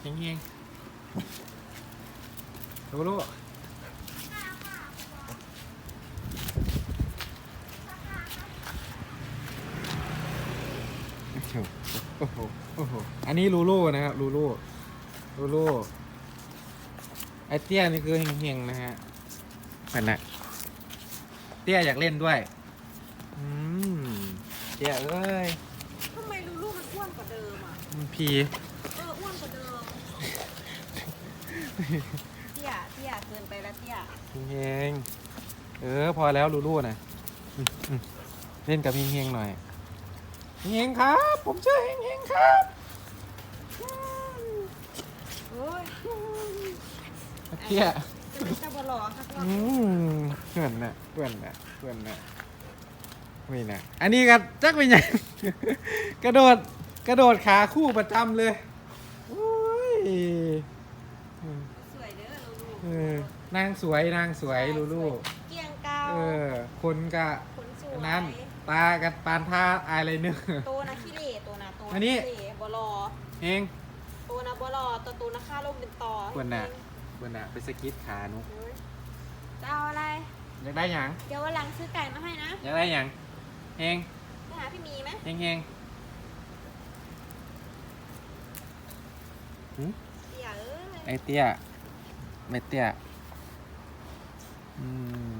เฮงเฮงลูลูโอ้โหโอ้โหอันนี้ลูลูนะครับลูลูลูลูไอเตี้ยนี่คือเฮงเฮงนะฮะนั่นแหละเตี้ยอยากเล่นด้วย เตี้ยเอ้ยทำไมลูลูมันอ้วนกว่าเดิมอะ มันพีเอออ้วนกว่าเดิม เตี้ยเตี้ยเกินไปแล้วเตี้ยเฮงเออ พอแล้วลูลูนะอืมอืมเล่นกับเฮงเฮงหน่อยเฮงครับ ผมชื่อเฮงเฮงครับโอ้ยเตี้ยจะเป็นตาบอลอครับว่าอืมเพื่อนน่ะเพื่อนน่ะเพื่อนน่ะ นี่นะอันนี้ก็จักเป็นไงกระโดดกระโดดขาคู่ประจำเลยโอ้ยสวยเด้อลูลูเออนางสวยนางสวยลูลูเกลียงเกาเออ คนกะขนสวยนั่นตากับปานท่าอายเลยเนื้อ ตัวนะขี้เหร่ตัวนะตัวอันนี้ ขี้เหร่บอลอเฮงตัวนะบอลอตัวตัวนะค่าลมเป็นต่อควรน่ะควรน่ะไปสกิดขานุกเฮ้ยจะเอาอะไรอยากได้หยัง เดี๋ยววันหลังซื้อไก่มาให้นะอยากได้หยัง เฮงไปหาพี่มีไหมเฮงเฮงเตี้ยเอ้ยไอเตี้ยไม่เตี้ยอืม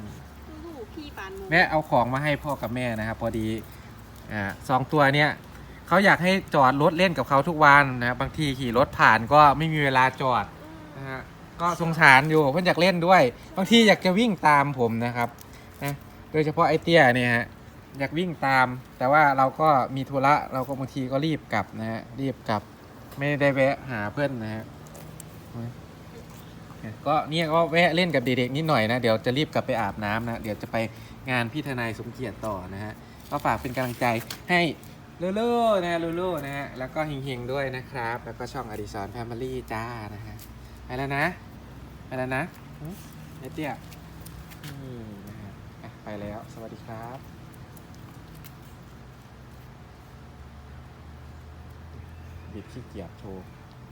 ลูลูพี่ปานหมูแม่เอาของมาให้พ่อกับแม่นะครับ พอดีอ่าสองตัวเนี้ยเขาอยากให้จอดรถเล่นกับเขาทุกวันนะครับบางทีขี่รถผ่านก็ไม่มีเวลาจอดอืมนะฮะก็สงสารอยู่เพื่อนอยากเล่นด้วย บางทีอยากจะวิ่งตามผมนะครับนะโดยเฉพาะไอเตี้ยเนี่ยฮะ อยากวิ่งตาม แต่ว่าเราก็มีธุระเราก็บางทีก็รีบกลับนะฮะรีบกลับ ไม่ได้แวะหาเพื่อนนะฮะก็เนี่ยก็แวะเล่นกับเด็กๆนิดหน่อยนะ เดี๋ยวจะรีบกลับไปอาบน้ำนะ เดี๋ยวจะไปงานพี่ทนายสมเกียรติต่อนะฮะ ก็ฝากเป็นกำลังใจให้ลูลูนะลูลูนะฮะ แล้วก็เฮงๆด้วยนะครับ แล้วก็ช่องอดิสรแฟมิลี่จ้านะฮะ ไปแล้วนะ ไปแล้วนะหึไอเตี้ยนี่นะฮะไปแล้ว สวัสดีครับ บิดขี้เกียจโชว์